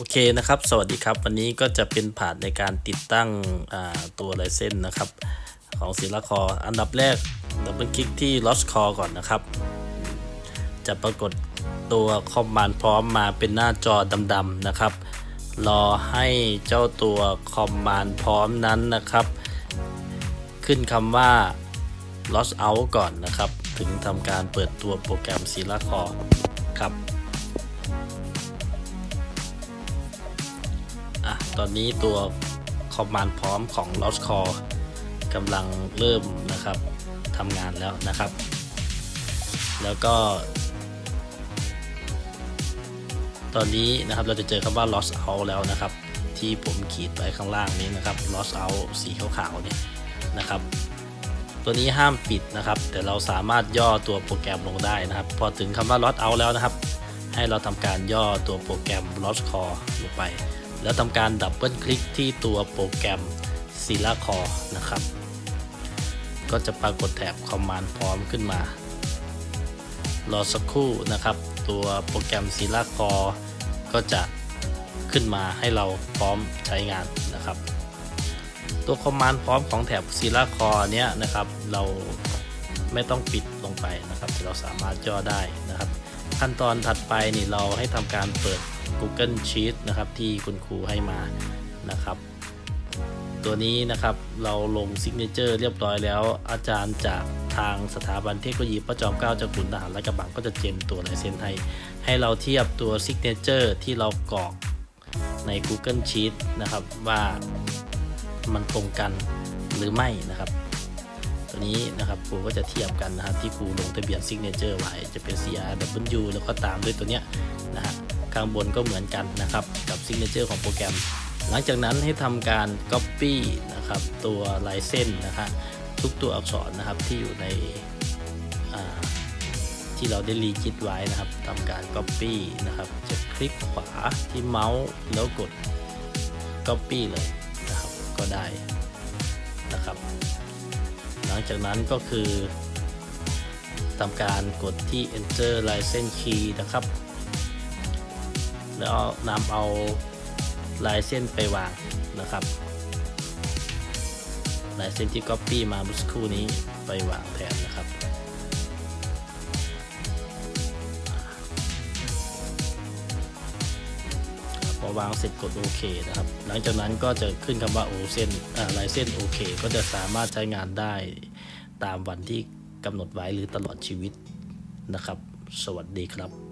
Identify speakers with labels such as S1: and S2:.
S1: โอเคนะครับ สวัสดีครับ วันนี้ก็จะเป็นผ่านในการติดตั้งตัวลายเส้นนะครับ ของศิลาคออันดับแรกดับเบิลคลิกที่ Lost Call ก่อนนะครับ จะปรากฏตัวคอมมานด์พร้อมมาเป็นหน้าจอดำๆนะครับ รอให้เจ้าตัวคอมมานด์พร้อมนั้นนะครับ ขึ้นคำว่า lost out ก่อนนะครับ ถึงทำการเปิดตัวโปรแกรม s i l a c o r e ครับ ตอนนี้ตัวคอมมานด์พร้อมของ lost core กำลังเริ่มนะครับทำงานแล้วนะครับ แล้วก็ ตอนนี้นะครับเราจะเจอคำว่า lost out แล้วนะครับ ที่ผมขีดไว้ข้างล่างนี้นะครับ lost out สีขาวๆเนี่ยนะครับ ตัวนี้ห้ามปิดนะครับ แต่เราสามารถย่อตัวโปรแกรมลงได้นะครับ พอถึงคำว่า lost out แล้วนะครับ ให้เราทำการย่อตัวโปรแกรม lost core ลงไป แล้วทำการดับเบิลคลิกที่ตัวโปรแกรม s i l a core นะครับ ก็จะปรากฏแถบ command พร้อมขึ้นมา รอสักครู่นะครับ ตัวโปรแกรม s i l a core ก็จะขึ้นมาให้เราพร้อมใช้งานนะครับ ตัวคอมมานด์พร้อมของแถบ s i l a core เนี้ยนะครับ เราไม่ต้องปิดลงไปนะครับ เราสามารถย่อได้นะครับ ขั้นตอนถัดไปนี่เราให้ทำการเปิด Google Sheet นะครับที่คุณครูให้มานะครับ ตัวนี้นะครับเราลงซิกเนเจอร์เรียบร้อยแล้ว อาจารย์จากทางสถาบันเทคโนโลยีพระจอมเกล้าเจ้าคุณทหารและกระบังก็จะเจนตัวลายเซ็นให้ให้เราเทียบตัวซิกเนเจอร์ที่เรากรอกใน Google Sheet นะครับว่ามันตรงกันหรือไม่นะครับตัวนี้นะครับครูก็จะเทียบกันนะครับที่ครูลงทะเบียนซิกเนเจอร์ไว้จะเป็น CRW แล้วก็ตามด้วยตัวเนี้ยนะฮะ ข้างบนก็เหมือนกันนะครับกับซิกเนเจอร์ของโปรแกรม หลังจากนั้นให้ทำการ Copy นะครับตัวลายเส้นนะครทุกตัวอักษรนะครับที่อยู่ในที่เราได้รีจิตไว้นะครับทำการ Copy นะครับจะคลิกขวาที่เมาส์แล้วกด Copy เลยนะครับก็ได้นะครับ หลังจากนั้นก็คือทำการกดที่ enter license key นะครับ แล้วนำเอาลายเส้นไปวางนะครับ ลายเส้นที่ copy มาเมื่อสักครู่นี้ไปวางแทนนะครับ พอวางเสร็จกดโอเคนะครับ หลังจากนั้นก็จะขึ้นคำว่าโอเส้นลายเส้นโอเคก็จะสามารถใช้งานได้ตามวันที่กำหนดไว้หรือตลอดชีวิตนะครับ สวัสดีครับ